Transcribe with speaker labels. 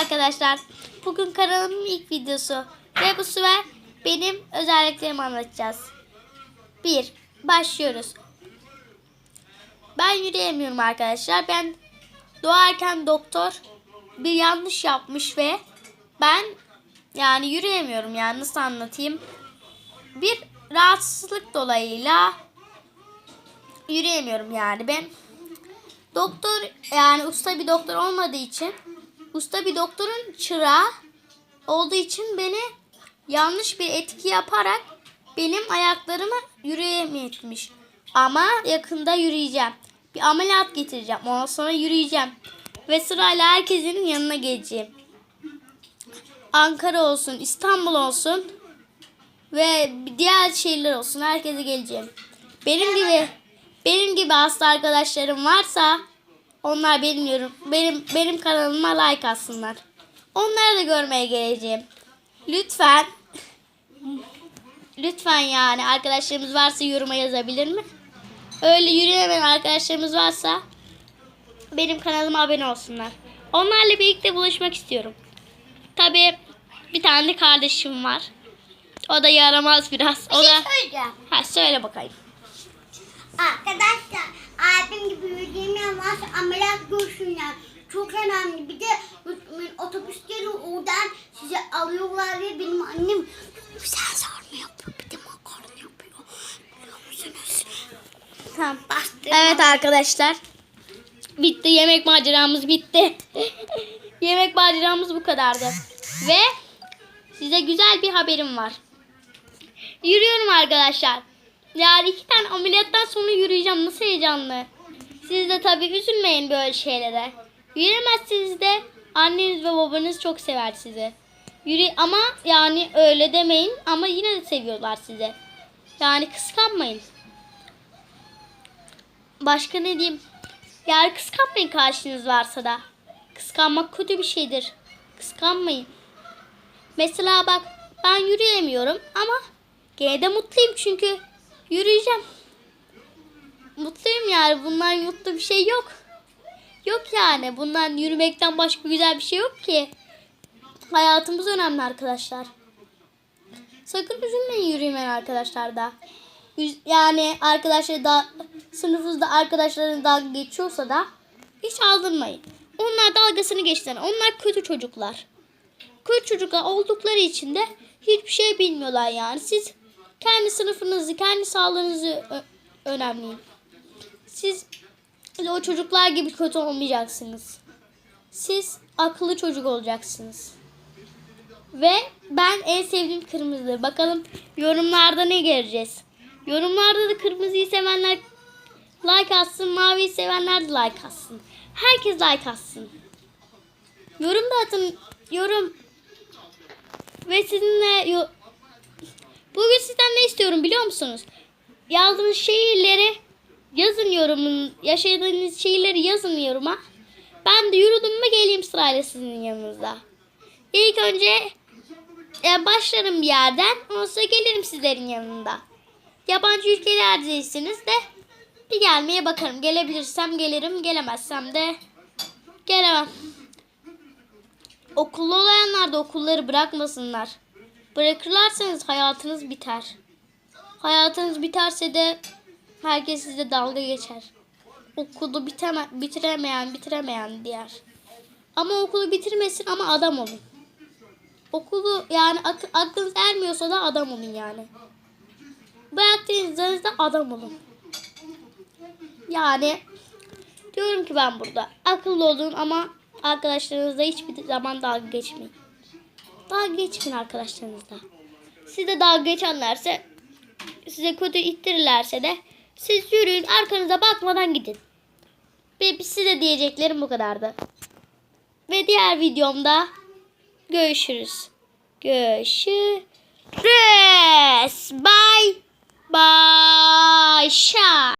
Speaker 1: arkadaşlar. Bugün kanalımın ilk videosu. Ve bu sefer benim özelliklerimi anlatacağız. 1. Başlıyoruz. Ben yürüyemiyorum arkadaşlar. Ben doğarken doktor bir yanlış yapmış ve ben yani yürüyemiyorum yani nasıl anlatayım. Bir rahatsızlık dolayıyla yürüyemiyorum yani ben. Doktor yani usta bir doktor olmadığı için usta bir doktorun çırağı olduğu için beni yanlış bir etki yaparak benim ayaklarımı yürüyemetmiş. Ama yakında yürüyeceğim. Bir ameliyat getireceğim. Ondan sonra yürüyeceğim. Ve sırayla herkesin yanına geleceğim. Ankara olsun, İstanbul olsun ve diğer şehirler olsun. Herkese geleceğim. Benim gibi benim gibi hasta arkadaşlarım varsa onlar benim yorum, benim benim kanalıma like atsınlar. Onları da görmeye geleceğim. Lütfen lütfen yani arkadaşlarımız varsa yoruma yazabilir mi? Öyle yürüyemeyen arkadaşlarımız varsa benim kanalıma abone olsunlar. Onlarla birlikte buluşmak istiyorum. Tabii bir tane de kardeşim var. O da yaramaz biraz. O
Speaker 2: Bir şey
Speaker 1: da
Speaker 2: söyleyeceğim.
Speaker 1: ha söyle bakayım.
Speaker 2: Arkadaşlar abim gibi yürüyemeyen varsa ameliyat görsünler. Çok önemli. Bir de otobüsleri oradan size alıyorlar ve benim annem güzel sarma yapıyor. Bir de makarna yapıyor. Biliyor musunuz?
Speaker 1: Tamam.
Speaker 2: Bastırma.
Speaker 1: Evet arkadaşlar. Bitti. Yemek maceramız bitti. Yemek maceramız bu kadardı. Ve size güzel bir haberim var. Yürüyorum arkadaşlar. Yani iki tane ameliyattan sonra yürüyeceğim. Nasıl heyecanlı. Siz de tabii üzülmeyin böyle şeylere. Yürümezseniz de anneniz ve babanız çok sever sizi. Yürü ama yani öyle demeyin ama yine de seviyorlar sizi. Yani kıskanmayın. Başka ne diyeyim? Yani kıskanmayın karşınız varsa da. Kıskanmak kötü bir şeydir. Kıskanmayın. Mesela bak ben yürüyemiyorum ama gene de mutluyum çünkü yürüyeceğim. Mutluyum yani. Bundan mutlu bir şey yok. Yok yani. Bundan yürümekten başka güzel bir şey yok ki. Hayatımız önemli arkadaşlar. Sakın üzülmeyin yürümeyen arkadaşlar da. Yani arkadaşlar da sınıfınızda arkadaşların dalga geçiyorsa da hiç aldırmayın. Onlar dalgasını geçtiler. Onlar kötü çocuklar. Kötü çocuklar oldukları için de hiçbir şey bilmiyorlar yani. Siz kendi sınıfınızı, kendi sağlığınızı önemleyin. Siz o çocuklar gibi kötü olmayacaksınız. Siz akıllı çocuk olacaksınız. Ve ben en sevdiğim kırmızı. Bakalım yorumlarda ne göreceğiz. Yorumlarda da kırmızıyı sevenler like atsın, maviyi sevenler de like atsın. Herkes like atsın. Yorum da atın. Yorum. Ve sizinle Bugün sizden istiyorum biliyor musunuz? Yazdığınız şehirleri yazın yorumun. Yaşadığınız şehirleri yazın yoruma. Ben de yürüdüm mü geleyim sırayla sizin yanınıza. İlk önce e, başlarım bir yerden. Ondan sonra gelirim sizlerin yanında. Yabancı ülkelerdeyseniz de bir gelmeye bakarım. Gelebilirsem gelirim. Gelemezsem de gelemem. Okullu olanlar da okulları bırakmasınlar. Bırakırlarsanız hayatınız biter. Hayatınız biterse de herkes size dalga geçer. Okulu biteme, bitiremeyen bitiremeyen diğer. Ama okulu bitirmesin ama adam olun. Okulu yani ak- aklınız ermiyorsa da adam olun yani. Bıraktığınızda adam olun. Yani diyorum ki ben burada akıllı olun ama arkadaşlarınızla hiçbir zaman dalga geçmeyin. Dalga geçmeyin arkadaşlarınızla. Size dalga geçenlerse size kötü ittirirlerse de siz yürüyün arkanıza bakmadan gidin. Ve size diyeceklerim bu kadardı. Ve diğer videomda görüşürüz. Görüşürüz. Bye. Bye. Şa.